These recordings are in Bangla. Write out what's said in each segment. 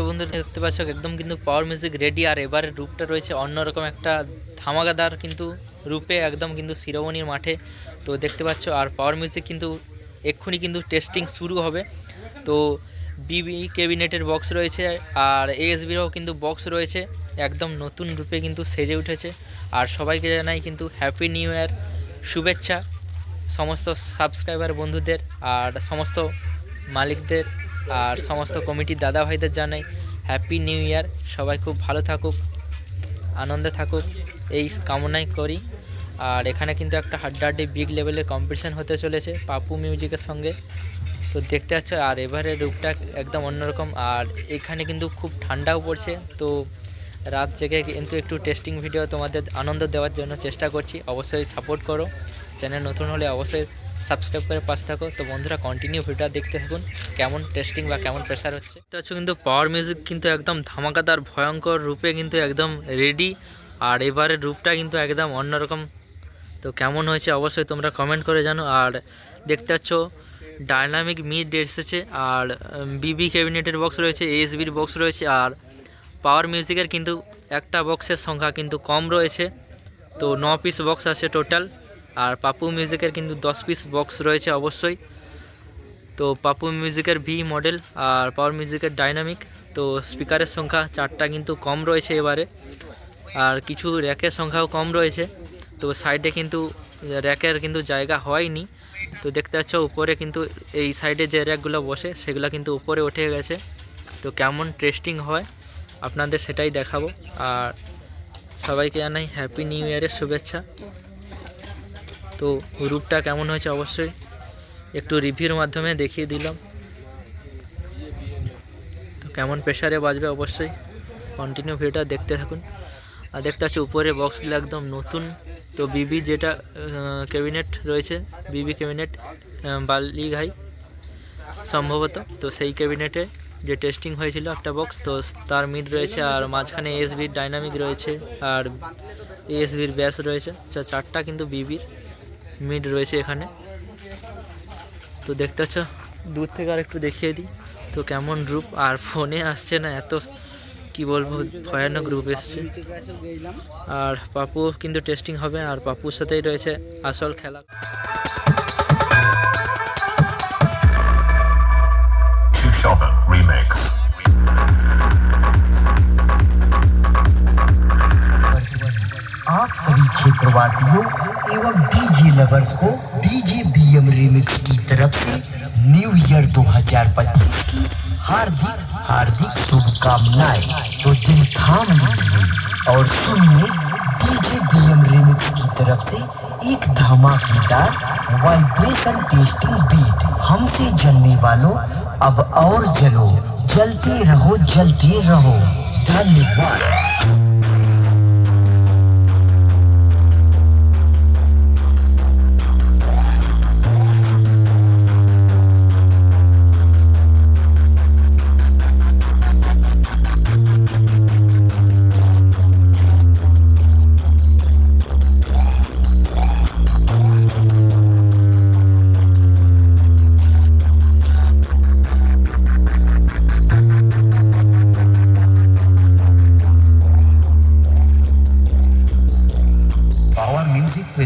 সো বন্ধুরা, দেখতে পাচ্ছ, একদম কিন্তু পাওয়ার মিউজিক রেডি আর এবারের রূপটা রয়েছে অন্যরকম একটা ধামাকাদার কিন্তু রূপে, একদম কিন্তু শিরোমণির মাঠে। তো দেখতে পাচ্ছ, আর পাওয়ার মিউজিক কিন্তু এক্ষুনি কিন্তু টেস্টিং শুরু হবে। তো বিবি ক্যাবিনেটের বক্স রয়েছে, আর এএসবিরও কিন্তু বক্স রয়েছে। একদম নতুন রূপে কিন্তু সেজে উঠেছে। আর সবাইকে জানাই কিন্তু হ্যাপি নিউ ইয়ার শুভেচ্ছা। সমস্ত সাবস্ক্রাইবার বন্ধুদের আর সমস্ত মালিকদের আর সমস্ত কমিটির দাদা ভাইদের জানাই হ্যাপি নিউ ইয়ার সবাই খুব ভালো থাকুক, আনন্দে থাকুক, এই কামনাই করি। আর এখানে কিন্তু একটা হাড্ডাহাড্ডি বিগ লেভেলের কম্পিটিশন হতে চলেছে পাপু মিউজিকের সঙ্গে। তো দেখতে পাচ্ছ, আর এবারে রূপটা একদম অন্যরকম। আর এখানে কিন্তু খুব ঠান্ডাও পড়ছে। তো রাত জেগে কিন্তু একটু টেস্টিং ভিডিও তোমাদের আনন্দ দেওয়ার জন্য চেষ্টা করছি। অবশ্যই সাপোর্ট করো। চ্যানেল নতুন হলে অবশ্যই সাবস্ক্রাইব করে পাশে থাকো। তো বন্ধুরা কন্টিনিউ ভিডিওটা দেখতে থাকুন, কেমন টেস্টিং বা কেমন প্রেশার হচ্ছে। তো হচ্ছে কিন্তু পাওয়ার মিউজিক কিন্তু একদম ধামাকাদার, ভয়ঙ্কর রূপে কিন্তু একদম রেডি আর এবারের রূপটা কিন্তু একদম অন্যরকম। তো কেমন হয়েছে অবশ্যই তোমরা কমেন্ট করে জানো। আর দেখতে পাচ্ছ ডায়নামিক মিড এসেছে, আর বিবি ক্যাবিনেটের বক্স রয়েছে এসবির বক্স রয়েছে, আর পাওয়ার মিউজিকের কিন্তু একটা বক্সের সংখ্যা কিন্তু কম রয়েছে। তো ন পিস বক্স আছে টোটাল আর পাপু মিউজিকের কিন্তু দশ পিস বক্স রয়েছে অবশ্যই। তো পাপু মিউজিকের ভি মডেল আর পাওয়ার মিউজিকের ডাইনামিক তো স্পিকারের সংখ্যা চারটা কিন্তু কম রয়েছে এবারে। আর কিছু র্যাকের সংখ্যাও কম রয়েছে। তো সাইডে কিন্তু র্যাকের কিন্তু জায়গা হয়নি। তো দেখতে পাচ্ছ উপরে কিন্তু এই সাইডে যে র্যাকগুলো বসে, সেগুলো কিন্তু উপরে উঠে গেছে। তো কেমন টেস্টিং হয়, আপনাদের সেটাই দেখাবো। আর সবাইকে জানাই হ্যাপি নিউ ইয়ারের শুভেচ্ছা। তো রূপটা কেমন হয়েছে অবশ্যই একটু রিভিউর মাধ্যমে দেখিয়ে দিলাম। তো কেমন প্রেশারে বাজবে অবশ্যই কন্টিনিউ ভিডিওটা দেখতে থাকুন। আর দেখতে পাচ্ছি উপরে বক্সগুলো একদম নতুন। তো বিবি যেটা ক্যাবিনেট রয়েছে, বিবি ক্যাবিনেট বালিঘাই সম্ভবত। তো সেই ক্যাবিনেটে যে টেস্টিং হয়েছিল একটা বক্স তো তার মিড রয়েছে আর মাঝখানে এসবির ডাইনামিক রয়েছে আর এসবির ব্যাস রয়েছে। আচ্ছা চারটা কিন্তু বিবির। মিড রয়েছে এখানে তো দেখতে পাচ্ছ দূর থেকে আর একটু দেখিয়ে দিই তো কেমন রূপ আর ফোনে আসছে না এত কি বলবো ভয়ানক রূপ এসছে আর পাপু কিন্তু টেস্টিং হবে আর পাপুর সাথেই রয়েছে আসল খেলা Chief Chauvin Remix. आप सभी क्षेत्रवासियों एवं डीजे लवर्स को डीजे बीएम रिमिक्स की तरफ़ से न्यू ईयर 2025 की हार्दिक हार्दिक शुभकामनाएँ। तो दिल थाम लीजिए और सुनिए डीजे बीएम रिमिक्स की तरफ़ से एक धमाकेदार वाइब्रेशन टेस्टिंग बीट हमसे जलने वालों, अब और जलो। जलते रहो जलते रहो। धन्यवाद।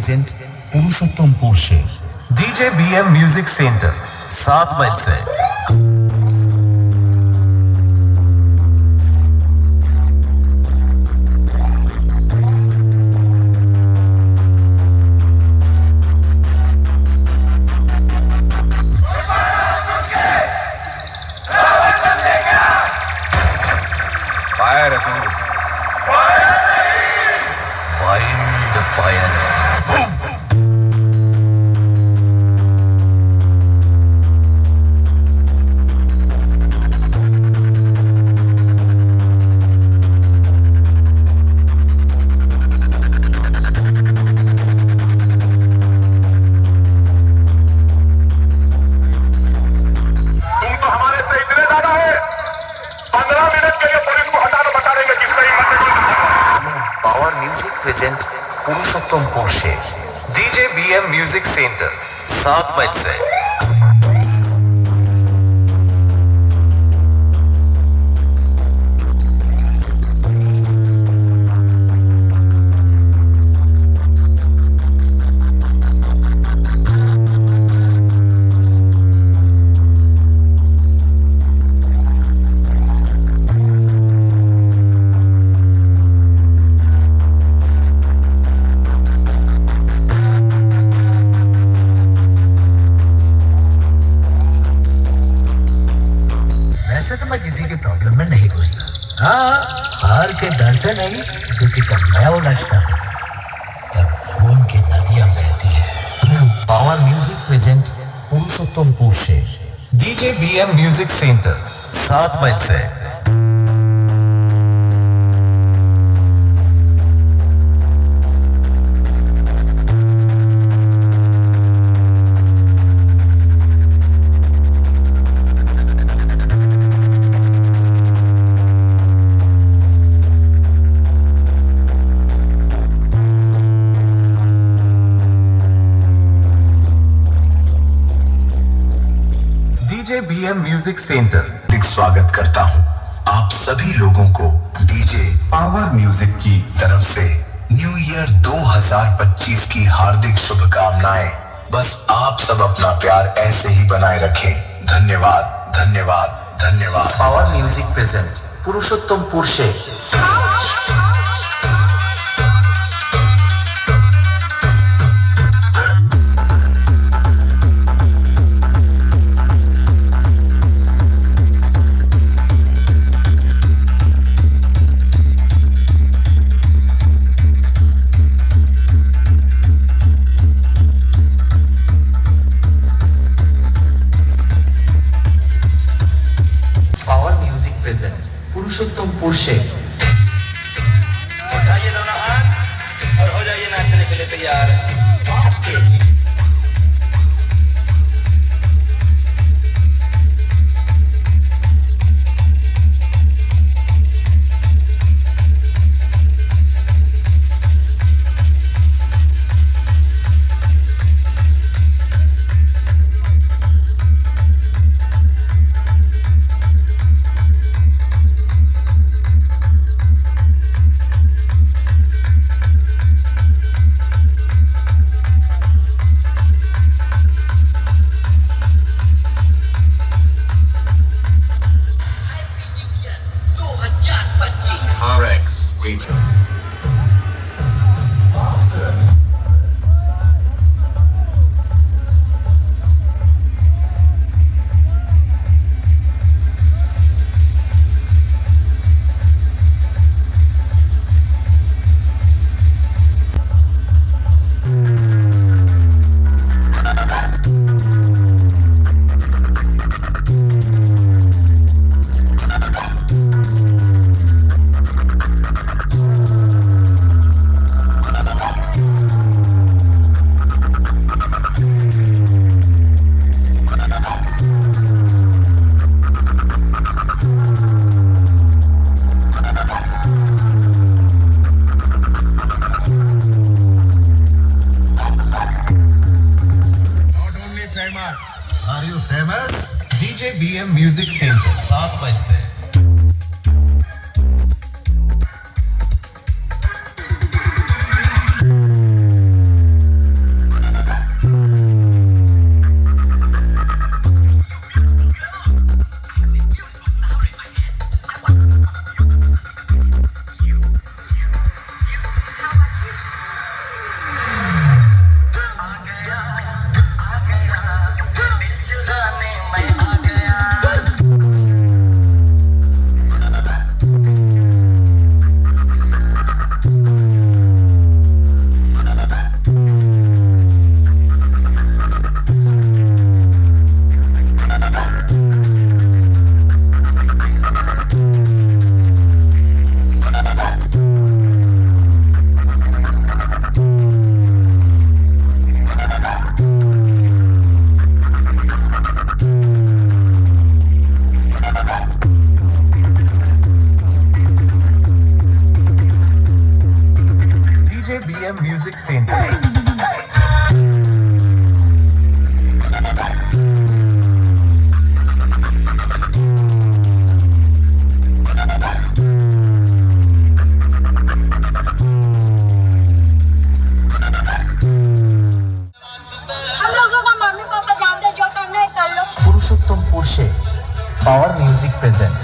प्रेजेंट पुरुषोत्तम पोर्शे डीजे बीएम म्यूज़िक सेंटर सात मई से। पोषे डीजे बीएम म्यूज़िक सेंटर सात बज से के नदियाँ बहती है। पावर म्यूज़िक प्रेजेंट पुरुषोत्तम कोशे DJ B M music centre सात मई से। म्यूज़िक सेंटर स्वागत करता हूँ। आप सभी लोगों को डीजे पावर म्यूज़िक की तरफ़ से न्यू ईयर 2025 की हार्दिक शुभकामनाएँ। बस आप सब अपना प्यार ऐसे ही बनाए रखें। धन्यवाद धन्यवाद धन्यवाद। पावर म्यूज़िक प्रेजेंट पुरुषोत्तम पुरुषे जाइए नाचने के लिए तैयार are you famous DJ BM music centre सात मील মিউজিক সেন্টারে পুরুষোত্তম পুরুষে পাওয়ার মিউজিক প্রেজেন্ট